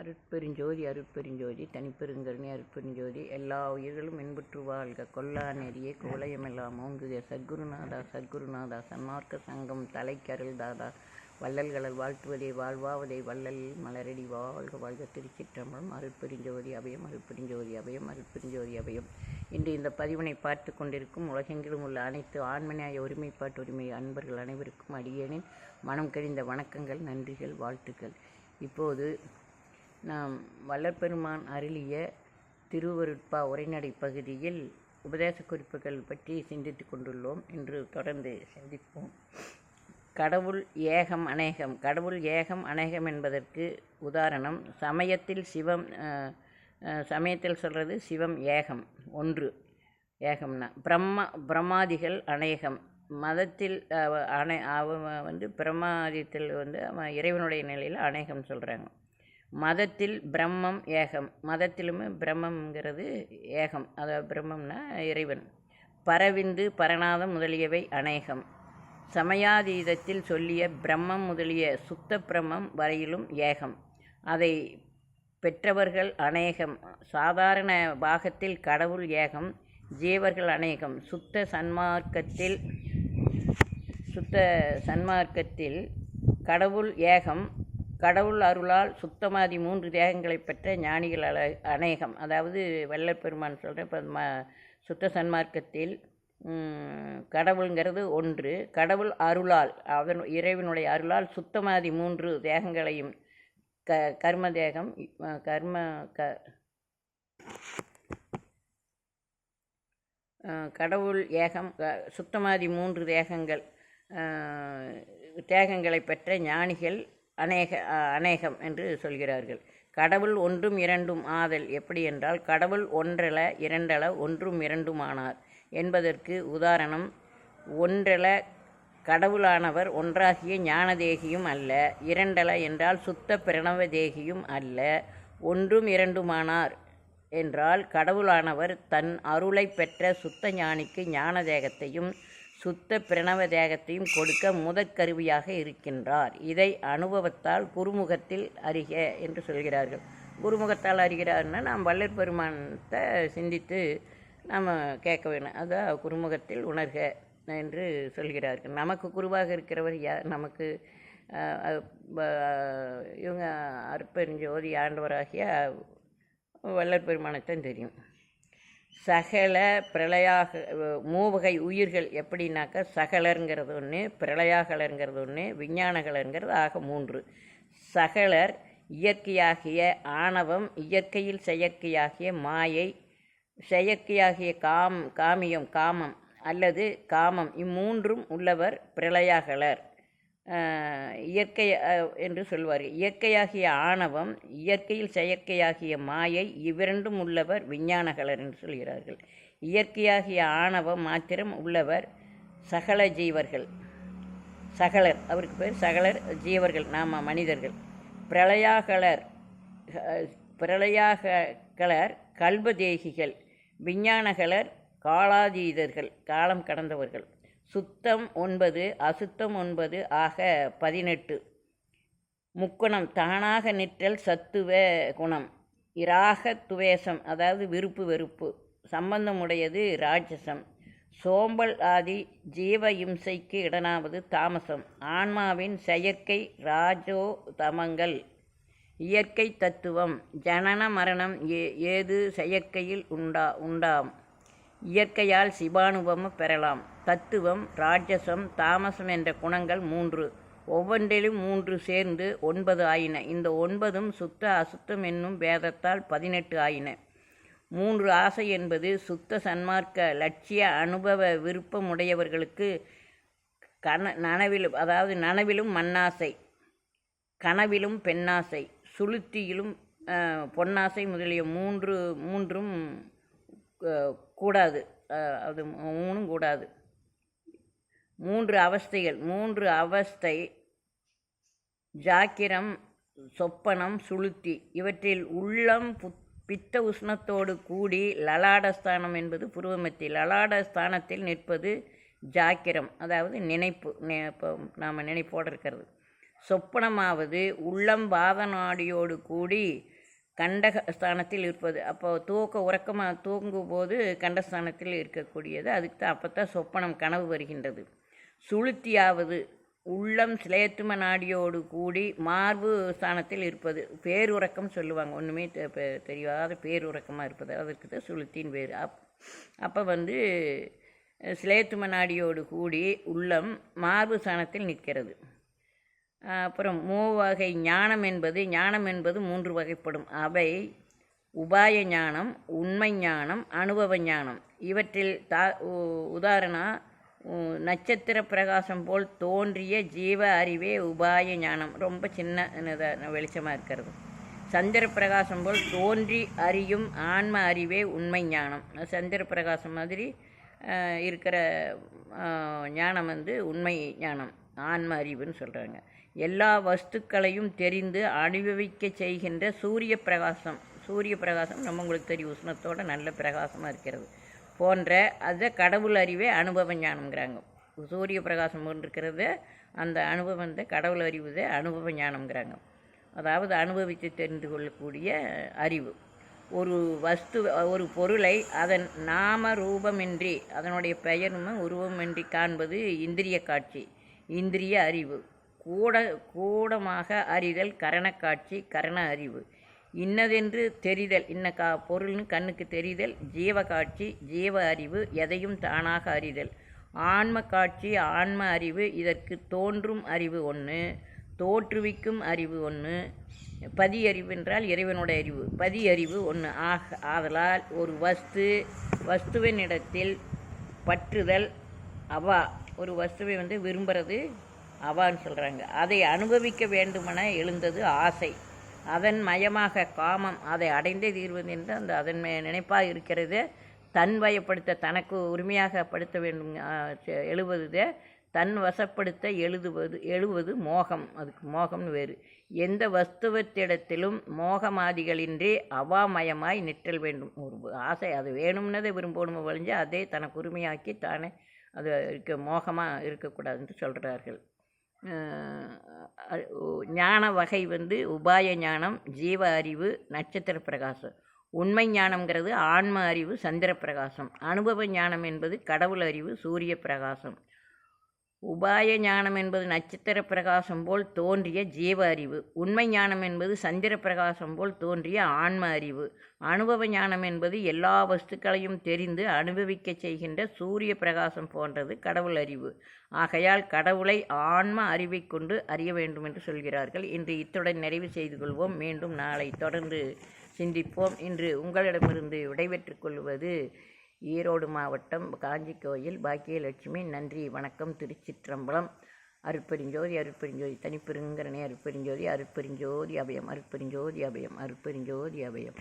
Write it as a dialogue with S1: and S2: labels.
S1: அருட்பெருஞ்சோதி அருட்பெருஞ்சோதி தனிப்பெருங்கருணை அருட்பெருஞ்சோதி எல்லா உயிர்களும் இன்புற்று வாழ்க. கொல்லா நெறியே கோலயமெல்லாம் ஓங்குக. சத்குருநாதா சத்குருநாதா சன்மார்க்க சங்கம் தலைக்கருள் தாதா. வள்ளல்களல் வாழ்த்துவதே வாழ்வாவதே வள்ளல் மலரடி வாழ்க வாழ்க. திருச்சிற்றம்பலம் அருட்பெருஞ்சோதி அபயம் அருட்பெருஞ்சோதி அபயம் அருட்பெருஞ்சோதி அபயம். இன்று இந்த பதிவினை பார்த்து கொண்டிருக்கும் உலகெங்கிலும் உள்ள அனைத்து ஆண்மனியாய ஒருமைப்பாட்டு உரிமை அன்பர்கள் அனைவருக்கும் அடியேனின் மனம் கழிந்த வணக்கங்கள் நன்றிகள் வாழ்த்துக்கள். இப்போது நாம் வல்லற்பெருமான் அருளிய திருவருட்பா உரைநடை பகுதியில் உபதேச குறிப்புகள் பற்றி சிந்தித்து கொண்டுள்ளோம் என்று தொடர்ந்து சிந்திப்போம். கடவுள் ஏகம் அநேகம். கடவுள் ஏகம் அநேகம் என்பதற்கு உதாரணம் சமயத்தில் சிவம் சமயத்தில் சொல்கிறது சிவம் ஏகம் ஒன்று. ஏகம்னா பிரம்ம பிரம்மாதிகள் அநேகம். மதத்தில் அணை அவன் அவ வந்து பிரம்மாதித்தில் வந்து அவன் இறைவனுடைய நிலையில் அநேகம் சொல்கிறாங்க மதத்தில் பிரம்மம் ஏகம். மதத்திலுமே பிரம்மங்கிறது ஏகம். அதாவது பிரம்மம்னா இறைவன். பரவிந்து பரநாதம் முதலியவை அநேகம். சமயாதீதத்தில் சொல்லிய பிரம்மம் முதலிய சுத்த பிரம்மம் வரையிலும் ஏகம். அதை பெற்றவர்கள் அநேகம். சாதாரண பாகத்தில் கடவுள் ஏகம் ஜீவர்கள் அநேகம். சுத்த சன்மார்க்கத்தில் சுத்த சன்மார்க்கத்தில் கடவுள் ஏகம் கடவுள் அருளால் சுத்தமாதி மூன்று தேகங்களை பெற்ற ஞானிகள் அல அநேகம். அதாவது வல்லப்பெருமான் சொல்கிறேன் இப்போ ம சுத்த சன்மார்க்கத்தில் கடவுளுங்கிறது ஒன்று. கடவுள் அருளால் அவன் இறைவனுடைய அருளால் சுத்தமாதி மூன்று தேகங்களையும் க கர்ம தேகம் கர்ம க கடவுள் ஏகம் சுத்தமாதி மூன்று தேகங்கள் தேகங்களை பெற்ற ஞானிகள் அநேக அநேகம் என்று சொல்கிறார்கள். கடவுள் ஒன்றும் இரண்டும் ஆதல் எப்படி என்றால் கடவுள் ஒன்றல இரண்டல ஒன்றும் இரண்டுமானார் என்பதற்கு உதாரணம் ஒன்றல கடவுளானவர் ஒன்றாகிய ஞானதேகியும் அல்ல இரண்டல என்றால் சுத்த பிரணவ தேகியும் அல்ல ஒன்றும் இரண்டுமானார் என்றால் கடவுளானவர் தன் அருளை பெற்ற சுத்த ஞானிக்கு ஞான தேகத்தையும் சுத்த பிரணவ தேகத்தையும் கொடுக்க முதற்கருவியாக இருக்கின்றார். இதை அனுபவத்தால் குருமுகத்தில் அறிக என்று சொல்கிறார்கள். குருமுகத்தால் அறிகிறார்னா நாம் வள்ளற் பெருமானத்தை சிந்தித்து நாம் கேட்க வேணும். அதான் குருமுகத்தில் உணர்க என்று சொல்கிறார்கள். நமக்கு குருவாக இருக்கிறவர் யார்? நமக்கு இவங்க அற்பெருஞ்சோதி ஆண்டவராகிய வள்ளற் பெருமானத்தான் தெரியும். சகல பிரளயாக மூவகை உயிர்கள் எப்படின்னாக்கா சகலருங்கிறது ஒன்று பிரளயாகலருங்கிறது ஒன்று விஞ்ஞானகலருங்கிறது ஆக மூன்று. சகலர் இயற்கையாகிய ஆணவம் இயற்கையில் செயற்கையாகிய மாயை செயற்கையாகிய காம் காமியம் காமம் அல்லது காமம் இம்மூன்றும் உள்ளவர் பிரளயாகலர். இயற்கை என்று சொல்வார்கள். இயற்கையாகிய ஆணவம் இயற்கையில் செயற்கையாகிய மாயை இவ்விரண்டும் உள்ளவர் விஞ்ஞானகலர் என்று சொல்கிறார்கள். இயற்கையாகிய ஆணவம் மாத்திரம் உள்ளவர் சகல ஜீவர்கள். சகலர் அவருக்கு பேர் சகலர் ஜீவர்கள் நாம மனிதர்கள். பிரளயாகலர் பிரளயாகலர் கல்பதேகிகள் விஞ்ஞானகலர் காலாதீதர்கள் காலம் கடந்தவர்கள். சுத்தம் ஒன்பது அசுத்தம் ஒன்பது ஆக பதினெட்டு. முக்குணம் தானாக நிற்றல் சத்துவ குணம் இராக துவேஷம் அதாவது விருப்பு வெறுப்பு சம்பந்தமுடையது ராட்சசம். சோம்பல் ஆதி ஜீவ இம்சைக்கு இடனாவது தாமசம் ஆன்மாவின் செயற்கை ராஜோ தமங்கள் இயற்கை தத்துவம் ஜனன மரணம் ஏ ஏது செயற்கையில் உண்டா உண்டாம். இயற்கையால் சிவானுபவம் பெறலாம். தத்துவம் ராட்சசம் தாமசம் என்ற குணங்கள் மூன்று. ஒவ்வொன்றிலும் மூன்று சேர்ந்து ஒன்பது ஆயின. இந்த ஒன்பதும் சுத்த அசுத்தம் என்னும் வேதத்தால் பதினெட்டு ஆயின. மூன்று ஆசை என்பது சுத்த சன்மார்க்க லட்சிய அனுபவ விருப்பமுடையவர்களுக்கு கன நனவிலும் அதாவது நனவிலும் மண்ணாசை கனவிலும் பெண்ணாசை சுளுத்தியிலும் பொன்னாசை முதலிய மூன்று மூன்றும் கூடாது. அது மூணும் கூடாது. மூன்று அவஸ்தைகள். மூன்று அவஸ்தை. ஜாக்கிரம் சொப்பனம் சுளுத்தி. இவற்றில் உள்ளம் புத் பித்த உஷ்ணத்தோடு கூடி லலாடஸ்தானம் என்பது புருவமத்தி லலாடஸ்தானத்தில் நிற்பது ஜாக்கிரம் அதாவது நினைப்பு. இப்போ நாம் நினைப்போடு இருக்கிறது. சொப்பனமாவது உள்ளம் வாதநாடியோடு கூடி கண்டகஸ்தானத்தில் இருப்பது. அப்போ தூக்க உறக்கமாக தூங்கும்போது கண்டஸ்தானத்தில் இருக்கக்கூடியது. அதுக்கு தான் அப்போ தான் சொப்பனம் கனவு வருகின்றது. சுளுத்தியாவது உள்ளம் சிலேத்தும நாடியோடு கூடி மார்பு ஸ்தானத்தில் இருப்பது. பேருறக்கம் சொல்லுவாங்க. ஒன்றுமே தெ- பெ- தெரியாத பேருறக்கமாக இருப்பது. அதற்கு தான் சுளுத்தின் பேர் அப் அப்போ வந்து சிலேத்தும நாடியோடு கூடி உள்ளம் மார்பு ஸ்தானத்தில் நிற்கிறது. அப்புறம் மூவகை ஞானம் என்பது ஞானம் என்பது மூன்று வகைப்படும். அவை உபாய ஞானம் உண்மை ஞானம் அனுபவ ஞானம். இவற்றில் தா உ- நட்சத்திர பிரகாசம் போல் தோன்றிய ஜீவ அறிவே உபாய ஞானம். ரொம்ப சின்ன வெளிச்சமாக இருக்கிறது. சந்திர பிரகாசம் போல் தோன்றி அறியும் ஆன்ம அறிவே உண்மை ஞானம். சந்திர பிரகாசம் மாதிரி இருக்கிற ஞானம் வந்து உண்மை ஞானம் ஆன்ம அறிவுன்னு சொல்கிறாங்க எல்லா வஸ்துக்களையும் தெரிந்து அனுபவிக்க செய்கின்ற சூரிய பிரகாசம் சூரிய பிரகாசம் நம்ம உங்களுக்கு தெரியும். உஷ்ணத்தோட நல்ல பிரகாசமாக இருக்கிறது. போன்ற அதை கடவுள் அறிவே அனுபவ ஞானம்ங்கிறாங்க. சூரிய பிரகாசம் போன்று இருக்கிறது அந்த அனுபவம் கடவுள் அறிவுதே அனுபவ ஞானம்ங்கிறாங்க. அதாவது அனுபவித்து தெரிந்து கொள்ளக்கூடிய அறிவு. ஒரு வஸ்து ஒரு பொருளை அதன் நாம ரூபமின்றி அதனுடைய பெயரும் உருவமின்றி காண்பது இந்திரிய காட்சி இந்திரிய அறிவு. கூட கூடமாக அறிதல் கரணக்காட்சி கரண அறிவு இன்னதென்று தெரிதல் இன்ன கா பொருள்னு கண்ணுக்கு தெரிதல் ஜீவ காட்சி ஜீவ அறிவு எதையும் தானாக அறிதல். ஆன்ம காட்சி ஆன்ம அறிவு இதற்கு தோன்றும் அறிவு ஒன்று தோற்றுவிக்கும் அறிவு ஒன்று பதி அறிவு என்றால் இறைவனுடைய அறிவு. பதி அறிவு ஒன்று ஆக ஆதலால் ஒரு வஸ்து வஸ்துவின் இடத்தில் பற்றுதல் அவா. ஒரு வஸ்துவை வந்து விரும்புகிறது அவான்னு சொல்கிறாங்க அதை அனுபவிக்க வேண்டுமென எழுந்தது ஆசை. அதன் மயமாக காமம் அதை அடைந்தே தீர்வது என்று அந்த அதன் மே நினைப்பாக இருக்கிறது. தன் வயப்படுத்த தனக்கு உரிமையாக படுத்த வேண்டும் எழுவது. எழுவதுதே தன் வசப்படுத்த எழுதுவது எழுவது மோகம். அதுக்கு மோகம்னு வேறு. எந்த வஸ்துவத்திடத்திலும் மோகமாதிகளின்றி அவாமயமாய் நிற்றல் வேண்டும். ஒரு ஆசை அது வேணும்னதை விரும்பணுமோ வழிஞ்சு அதே தனக்கு உரிமையாக்கி தானே அது இருக்க மோகமாக இருக்கக்கூடாதுன்னு சொல்கிறார்கள் ஞான வகை வந்து உபாய ஞானம் ஜீவ அறிவு நட்சத்திர பிரகாசம். உண்மை ஞானம்ங்கிறது ஆன்ம அறிவு சந்திர பிரகாசம். அனுபவ ஞானம் என்பது கடவுள் அறிவு சூரிய பிரகாசம். உபாய ஞானம் என்பது நட்சத்திர பிரகாசம் போல் தோன்றிய ஜீவ அறிவு. உண்மை ஞானம் என்பது சந்திர பிரகாசம் போல் தோன்றிய ஆன்ம அறிவு. அனுபவ ஞானம் என்பது எல்லா வஸ்துக்களையும் தெரிந்து அனுபவிக்க செய்கின்ற சூரிய பிரகாசம் போன்றது கடவுள் அறிவு. ஆகையால் கடவுளை ஆன்ம அறிவை கொண்டு அறிய வேண்டும் என்று சொல்கிறார்கள். இன்று இத்துடன் நிறைவு செய்து கொள்வோம். மீண்டும் நாளை தொடர்ந்து சிந்திப்போம். இன்று உங்களிடமிருந்து விடைபெற்றுக் கொள்வது ஈரோடு மாவட்டம் காஞ்சி கோயில் பாக்கியலட்சுமி. நன்றி வணக்கம். திருச்சிற்றம்பலம். அருட்பெருஞ்சோதி அருட்பெருஞ்சோதி. தனிப்பெருங்கரணை அருட்பெருஞ்சோதி அருட்பெருஞ்சோதி அபயம். அருட்பெருஞ்சோதி அபயம். அருட்பெருஞ்சோதி அபயம்.